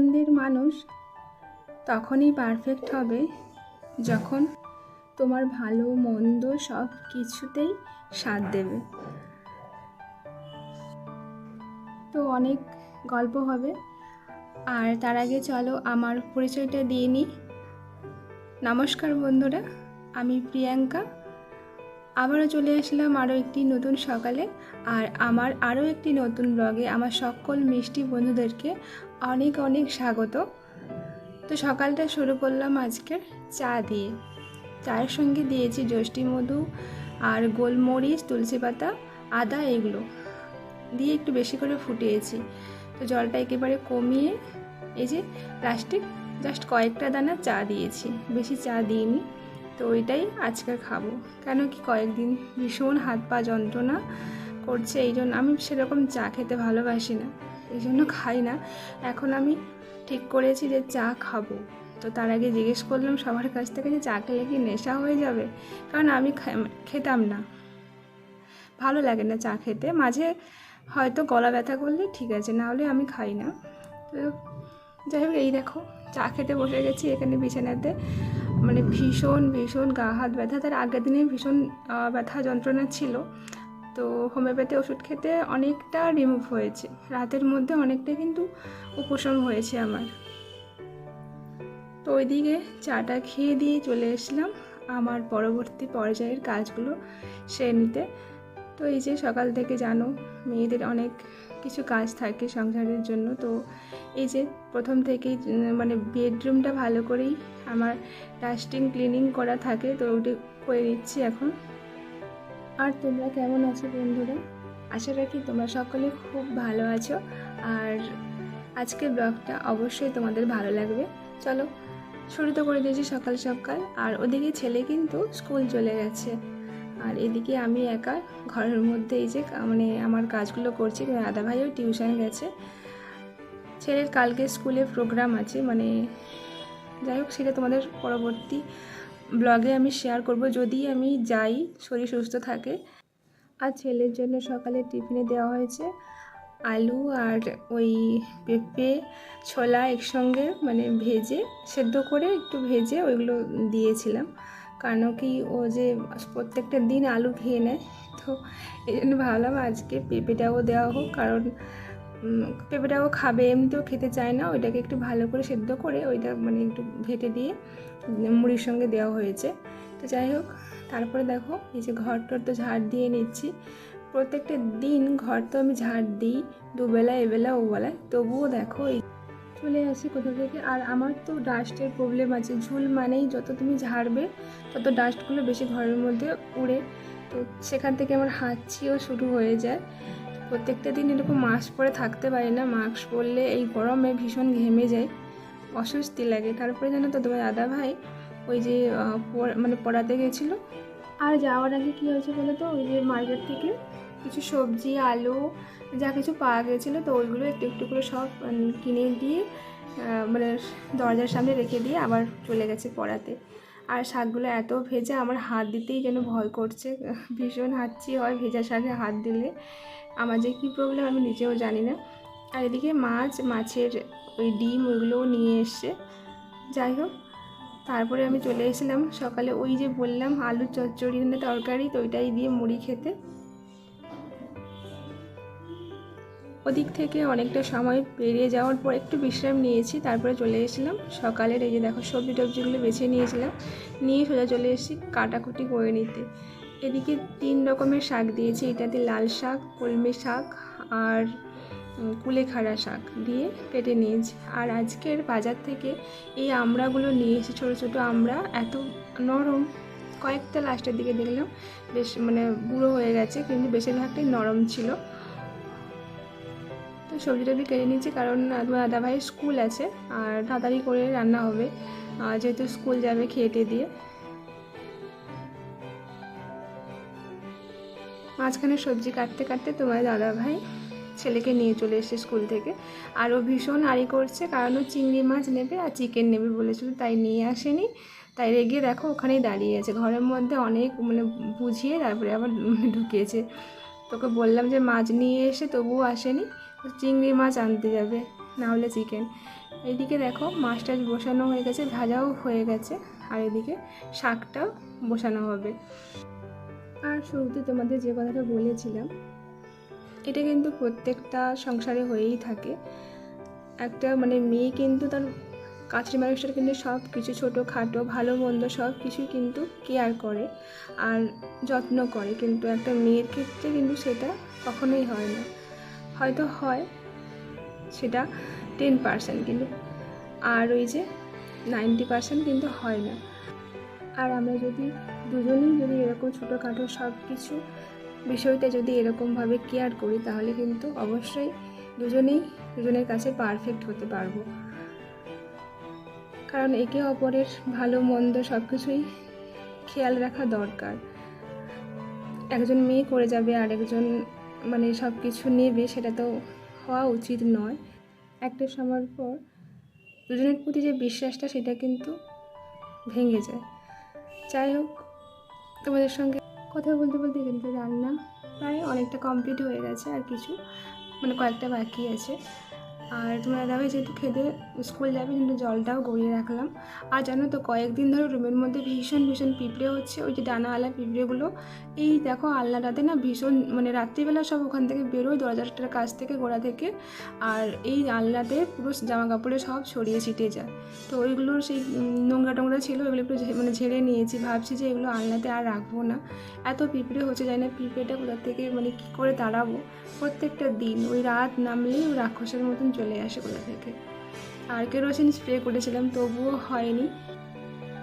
পছন্দের মানুষ তখনই পারফেক্ট হবে যখন তোমার ভালো, মন্দ সব কিছুতেই সাথ দেবে। তো অনেক গল্প হবে। আর তার আগে চলো আমার পরিচয়টা দিয়ে নিই। নমস্কার বন্ধুরা, আমি প্রিয়াঙ্কা। আবারও চলে আসলাম আরও একটি নতুন সকালে। আর আমার আরও একটি নতুন ব্লগে আমার সকল মিষ্টি বন্ধুদেরকে অনেক অনেক স্বাগত। তো সকালটা শুরু করলাম আজকের চা দিয়ে। চায়ের সঙ্গে দিয়েছি যষ্টি মধু আর গোলমরিচ, তুলসী পাতা, আদা এগুলো দিয়ে একটু বেশি করে ফুটিয়েছি। তো জলটা একেবারে কমিয়ে এই যে প্লাস্টিক জাস্ট কয়েকটা দানা চা দিয়েছি। বেশি চা দিইনি। তো ওইটাই আজকে খাব। কেন কি কয়েকদিন ভীষণ হাত পা যন্ত্রণা করছে, এই জন্য আমি সেরকম চা খেতে ভালোবাসি না, এই জন্য খাই না। এখন আমি ঠিক করেছি যে চা খাব। তো তার আগে জিজ্ঞেস করলাম, সবার কাছ থেকে যে চা খেলে কি নেশা হয়ে যাবে? কারণ আমি খেতাম না। ভালো লাগে না চা খেতে, মাঝে হয়তো গলা ব্যথা করলে ঠিক আছে, না হলে আমি খাই না। তো যাই হোক, এই দেখো, চা খেতে বসে গেছি এখানে বিছানাতে। মানে ভীষণ ভীষণ গা হাত ব্যথা। তার আগের দিনে ভীষণ ব্যথা যন্ত্রণা ছিল। তো হোমিওপ্যাথি ওষুধ খেতে অনেকটা রিমুভ হয়েছে। রাতের মধ্যে অনেকটা কিন্তু উপশম হয়েছে আমার। তো ওইদিকে চাটা খেয়ে দিয়ে চলে এসলাম। আমার পরবর্তী পর্যায়ের কাজগুলো সেরে নিতে। তো এই যে সকাল থেকে জানো, মেয়েদের অনেক কিছু কাজ থাকে সংসারের জন্য। তো এই যে প্রথম থেকেই মানে বেডরুমটা ভালো করেই আমার ডাস্টিং, ক্লিনিং করা থাকে, তো ওটি করে নিচ্ছি এখন। আর তোমরা কেমন আছো বন্ধুরা? আশা রাখি তোমরা সকলে খুব ভালো আছো। আর আজকের ব্লগটা অবশ্যই তোমাদের ভালো লাগবে। চলো, শুরু তো করে দিয়েছি সকাল সকাল। আর ওদিকে ছেলে কিন্তু স্কুল চলে গেছে। আর এদিকে আমি একা ঘরের মধ্যে এই যে মানে আমার কাজগুলো করছি দাদা ভাইও টিউশন গেছে। ছেলের কালকে স্কুলে প্রোগ্রাম আছে মানে যাই হোক সেটা তোমাদের পরবর্তী ব্লগে আমি শেয়ার করব। যদি আমি যাই, শরীর সুস্থ থাকে। আর ছেলের জন্য সকালে টিফিনে দেওয়া হয়েছে আলু আর ওই পেঁপে, ছোলা একসঙ্গে মানে ভেজে, সেদ্ধ করে একটু ভেজে ওইগুলো দিয়েছিলাম। কারণ কি ও যে প্রত্যেকটা দিন আলু খেয়ে নেয়, তো এই জন্য ভাবলাম আজকে পেঁপেটাও দেওয়া হোক, কারণ পেঁপেটাও খাবে, এমনিতেও খেতে চায় না, ওইটাকে একটু ভালো করে সেদ্ধ করে ওইটা মানে একটু ভেটে দিয়ে মুড়ির সঙ্গে দেওয়া হয়েছে। তো যাই হোক, তারপরে দেখো, এই যে ঘর টর তো ঝাড় দিয়ে নিচ্ছি। প্রত্যেকটা দিন ঘর তো আমি ঝাড় দিই, দুবেলা, এবেলা, ওবেলায়। তবুও দেখো এই চলে আসি কোথা থেকে? আর আমার তো ডাস্টের প্রবলেম আছে। ঝুল মানেই যত তুমি ঝাড়বে, তত ডাস্টগুলো বেশি ঘরের মধ্যে উড়ে। তো সেখান থেকে আমার হাঁচিও শুরু হয়ে যায়। প্রত্যেকটা দিন এরকম মাস্ক পরে থাকতে পারি না। মাস্ক পরলে এই গরমে ভীষণ ঘেমে যায়। অস্বস্তি লাগে। তারপরে জানো তো তোমার দাদা ভাই ওই যে মানে পড়াতে গেছিল। আর যাওয়ার আগে কী হয়েছে বলো তো? ওই যে মার্কেট থেকে কিছু সবজি, আলু, যা কিছু পাওয়া গেছিল, তো ওইগুলো একটু একটু করে সব কিনে দিয়ে মানে দরজার সামনে রেখে দিয়ে আবার চলে গেছে পড়াতে। আর শাকগুলো এত ভেজা, আমার হাত দিতেই যেন ভয় করছে, ভীষণ হাঁচি হয় ভেজা শাকে হাত দিলে। আমার যে কী প্রবলেম আমি নিজেও জানি না। আর এদিকে মাছ, মাছের ওই ডিম ওইগুলোও নিয়ে এসছে। যাই হোক, তারপরে আমি চলে এসেছিলাম সকালে ওই যে বললাম আলু চচ্চড়ি তরকারি, তো ওইটাই দিয়ে মুড়ি খেতে। ওদিক থেকে অনেকটা সময় পেরিয়ে যাওয়ার পর একটু বিশ্রাম নিয়েছি, তারপরে চলে এসেছিলাম। সকালের এই যে দেখো সবজি টবজিগুলো বেছে নিয়েছিলাম, নিয়ে সোজা চলে এসেছি কাটাকুটি করে নিতে। এদিকে তিন রকমের শাক দিয়েছি এটাতে লাল শাক, কলমি শাক আর কুলেখাড়া শাক দিয়ে কেটে নিয়েছি। আর আজকের বাজার থেকে এই আমড়াগুলো নিয়ে এসে ছোটো ছোটো আমড়া এত নরম, কয়েকটা লাস্টের দিকে দেখলাম বেশ মানে বুড়ো হয়ে গেছে, কিন্তু বেশিরভাগটাই নরম ছিল। তো সবজি টবজি কেটে নিয়েছি কারণ তোমার দাদা ভাইয়ের স্কুল আছে আর তাড়াতাড়ি করে রান্না হবে। যেহেতু স্কুল যাবে খেয়ে দিয়ে। মাঝখানে সবজি কাটতে কাটতে তোমার দাদা ভাই ছেলেকে নিয়ে চলে এসেছে স্কুল থেকে। আর ও ভীষণ আড়ি করছে কারণ ও চিংড়ি মাছ নেবে আর চিকেন নেবে বলেছিল, তাই নিয়ে আসেনি। তাই রেগে দেখো ওখানেই দাঁড়িয়ে আছে। ঘরের মধ্যে অনেক মানে বুঝিয়ে তারপরে আবার ঢুকিয়েছে। তোকে বললাম যে মাছ নিয়ে এসে তবুও আসেনি চিংড়ি মাছ আনতে যাবে, না হলে চিকেন। এদিকে দেখো মাছটা বসানো হয়ে গেছে, ভাজাও হয়ে গেছে, আর এদিকে শাকটাও বসানো হবে। আর শুরুতে তোমাদের যে কথাটা বলেছিলাম, এটা কিন্তু প্রত্যেকটা সংসারে হয়েই থাকে। একটা মানে মেয়ে কিন্তু তার কাছের মানুষটার কিন্তু সব কিছু ছোটো খাটো, ভালো মন্দ সব কিছুই কিন্তু কেয়ার করে আর যত্ন করে। কিন্তু একটা মেয়ের ক্ষেত্রে কিন্তু সেটা কখনোই হয় না। হয়তো হয়, সেটা টেন পার্সেন্ট কিন্তু। আর ওই যে নাইনটি পার্সেন্ট কিন্তু হয় না। আর আমরা যদি দুজনেই যদি এরকম ছোটোখাটো সব কিছু বিষয়টা যদি এরকমভাবে কেয়ার করি, তাহলে কিন্তু অবশ্যই দুজনেই দুজনের কাছে পারফেক্ট হতে পারব। কারণ একে অপরের ভালো, মন্দ সব কিছুই খেয়াল রাখা দরকার। একজন মেয়ে করে যাবে আর একজন মানে সব কিছু নেবে, সেটা তো হওয়া উচিত নয়। একটা সময়ের পর দুজনের প্রতি যে বিশ্বাসটা, সেটা কিন্তু ভেঙে যায়। যাই হোক, তোমাদের সঙ্গে কথা বলতে বলতে কিন্তু রান্না প্রায় অনেকটা কমপ্লিট হয়ে গেছে আর কিছু মানে কয়েকটা বাকি আছে। আর তোমরা দাদাভাই যেহেতু খেতে স্কুল যাবে, কিন্তু জলটাও গড়িয়ে রাখলাম। আর জানো তো, কয়েকদিন ধরে রুমের মধ্যে ভীষণ ভীষণ পিঁপড়ে হচ্ছে, ওই যে ডানাওয়ালা পিঁপড়েগুলো। এই দেখো আলনাটাতে না ভীষণ মানে রাত্রিবেলা সব ওখান থেকে বেরোয় দরজাটার কাছ থেকে গোড়া থেকে। আর এই আলনাতে পুরো জামা কাপড়ে সব ছড়িয়ে ছিটে যায়। তো ওইগুলো সেই নোংরা টোংরা ছিল, ওইগুলো একটু মানে ঝেড়ে নিয়েছি। ভাবছি যে এগুলো আলনাতে আর রাখব না। এত পিঁপড়ে হচ্ছে যায় না পিঁপড়েটা কোথা থেকে মানে কী করে তাড়াবো। প্রত্যেকটা দিন, ওই রাত নামলেই ওই রাক্ষসের মতন চলে আসে কোথা থেকে। আর কেরোসিন স্প্রে করেছিলাম, তবুও হয়নি।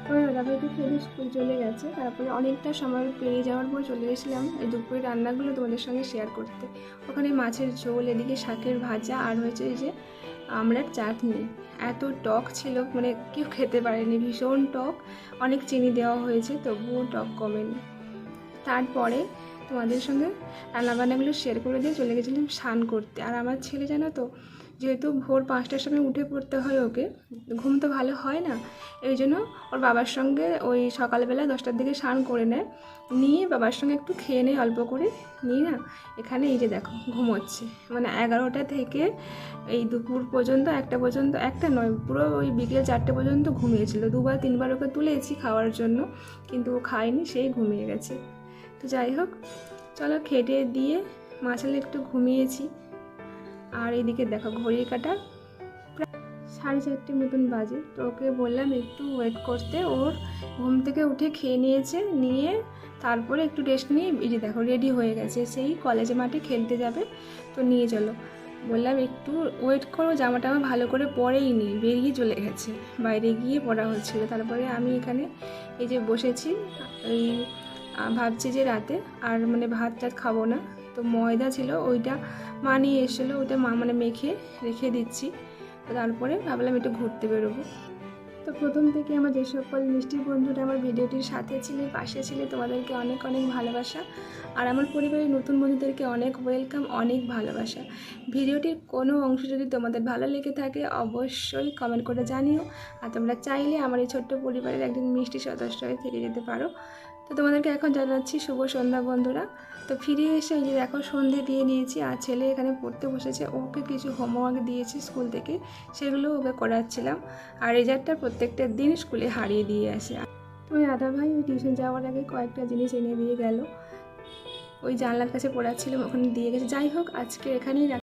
ওই দাদাভাইকে খেলে স্কুল চলে গেছে। তারপরে অনেকটা সময় পেরিয়ে যাওয়ার পর চলে এসেছিলাম এই দুপুরের রান্নাগুলো তোমাদের সঙ্গে শেয়ার করতে। ওখানে মাছের ঝোল, এদিকে শাকের ভাজা, আর হয়েছে এই যে আমড়ার চাটনি। এত টক ছিল মানে কেউ খেতে পারেনি, ভীষণ টক। অনেক চিনি দেওয়া হয়েছে, তবুও টক কমেনি। তারপরে তোমাদের সঙ্গে রান্নাবান্নাগুলো শেয়ার করে দিয়ে চলে গেছিলাম স্নান করতে। আর আমার ছেলে জানো তো, যেহেতু ভোর পাঁচটার সময় উঠে পড়তে হয় ওকে, ঘুম তো ভালো হয় না, এই জন্য ওর বাবার সঙ্গে ওই সকালবেলা দশটার দিকে স্নান করে নেয়। নিয়ে বাবার সঙ্গে একটু খেয়ে নেয়, অল্প করে। নিয়ে না এখানে এই যে দেখো, ঘুমোচ্ছে। মানে এগারোটা থেকে এই দুপুর পর্যন্ত, একটা পর্যন্ত, একটা নয়, পুরো ওই বিকেল চারটে পর্যন্ত ঘুমিয়েছিল। দুবার, তিনবার ওকে তুলেছি খাওয়ার জন্য, কিন্তু ও খায়নি, সেই ঘুমিয়ে গেছে। তো যাই হোক, চলো খেটে দিয়ে মাছালে একটু ঘুমিয়েছি। আর এদিকে দেখো ঘড়ির কাটা। সাড়ে চারটে মতন বাজে। তো ওকে বললাম একটু ওয়েট করতে। ওর ঘুম থেকে উঠে খেয়ে নিয়েছে, নিয়ে তারপরে একটু রেস্ট নিয়ে এই দেখো রেডি হয়ে গেছে। সেই কলেজে মাঠে খেলতে যাবে। তো নিয়ে চলো। বললাম একটু ওয়েট করো জামাটা আমার ভালো করে পরেই নি, বেরিয়ে চলে গেছে। বাইরে গিয়ে পড়া হচ্ছিল। তারপরে আমি এখানে এই যে বসেছি এই ভাবছি যে রাতে, আর মানে ভাত টাত খাব না। তো ময়দা ছিল, ওইটা মা নিয়ে এসেছিল, ওইটা মা মানে মেখে রেখে দিচ্ছি। তারপরে ভাবলাম একটু ঘুরতে বেরোবো। তো প্রথম থেকে আমার যে সকল মিষ্টি বন্ধুরা আমার ভিডিওটির সাথে ছিলে, পাশে ছিলে, তোমাদেরকে অনেক অনেক ভালোবাসা। আর আমার পরিবারের নতুন বন্ধুদেরকে অনেক ওয়েলকাম অনেক ভালোবাসা। ভিডিওটির কোনো অংশ যদি তোমাদের ভালো লেগে থাকে, অবশ্যই কমেন্ট করে জানিও। আর তোমরা চাইলে আমার এই ছোট্ট পরিবারের একজন মিষ্টি সদস্য হয়ে থেকে যেতে পারো। তো তোমাদেরকে এখন জানাচ্ছি শুভ সন্ধ্যা, বন্ধুরা। তো ফিরে এসে এই যে দেখো, সন্ধে দিয়ে নিয়েছি, আর ছেলে এখানে পড়তে বসেছে। ওকে কিছু হোমওয়ার্ক দিয়েছি স্কুল থেকে সেগুলো ওকে করাচ্ছিলাম। আর রেজাল্টটা প্রত্যেকটা দিন স্কুলে হারিয়ে দিয়ে আসে। ওই দাদা ভাই, ওই টিউশন যাওয়ার আগে কয়েকটা জিনিস এনে দিয়ে গেল। ওই জানলার কাছে পড়াচ্ছিলাম, ওখানে দিয়ে গেছে। যাই হোক, আজকে এখানেই